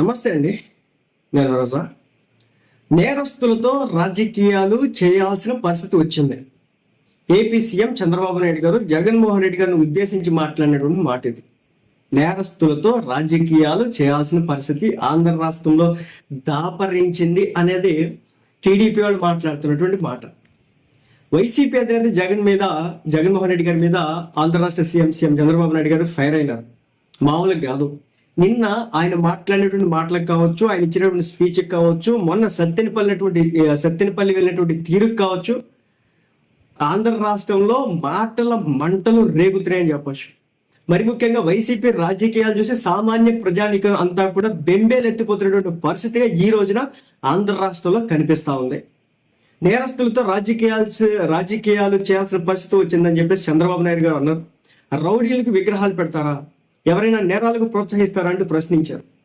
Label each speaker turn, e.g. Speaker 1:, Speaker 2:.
Speaker 1: నమస్తే అండి. నేను రోజా. నేరస్తులతో రాజకీయాలు చేయాల్సిన పరిస్థితి వచ్చింది. ఏపీ సీఎం చంద్రబాబు నాయుడు గారు జగన్మోహన్ రెడ్డి గారిని ఉద్దేశించి మాట్లాడినటువంటి మాట ఇది. నేరస్తులతో రాజకీయాలు చేయాల్సిన పరిస్థితి ఆంధ్ర రాష్ట్రంలో దాపరించింది అనేది టీడీపీ వాళ్ళు మాట్లాడుతున్నటువంటి మాట. వైసీపీ అధినేత జగన్ మీద జగన్మోహన్ రెడ్డి గారి మీద ఆంధ్ర రాష్ట్ర సీఎం సీఎం చంద్రబాబు నాయుడు గారు ఫైర్ అయినారు. మామూలుగా కాదు. నిన్న ఆయన మాట్లాడినటువంటి మాటలకు కావచ్చు ఆయన ఇచ్చినటువంటి స్పీచ్కి కావచ్చు మొన్న సత్తెనపల్లి సత్తెనపల్లి వెళ్ళినటువంటి తీరుకు కావచ్చు ఆంధ్ర రాష్ట్రంలో మాటల మంటలు రేగుతున్నాయని చెప్పచ్చు. మరి ముఖ్యంగా వైసీపీ రాజకీయాలు చూసి సామాన్య ప్రజానికం అంతా కూడా బెంబేలెత్తిపోతున్నటువంటి పరిస్థితిగా ఈ రోజున ఆంధ్ర రాష్ట్రంలో కనిపిస్తా ఉంది. నేరస్తులతో రాజకీయాలు రాజకీయాలు చేయాల్సిన పరిస్థితి వచ్చిందని చెప్పేసి చంద్రబాబు నాయుడు గారు అన్నారు. రౌడీలకు విగ్రహాలు పెడతారా? ఎవరైనా నేరాలకు ప్రోత్సహిస్తారా అంటూ ప్రశ్నించారు.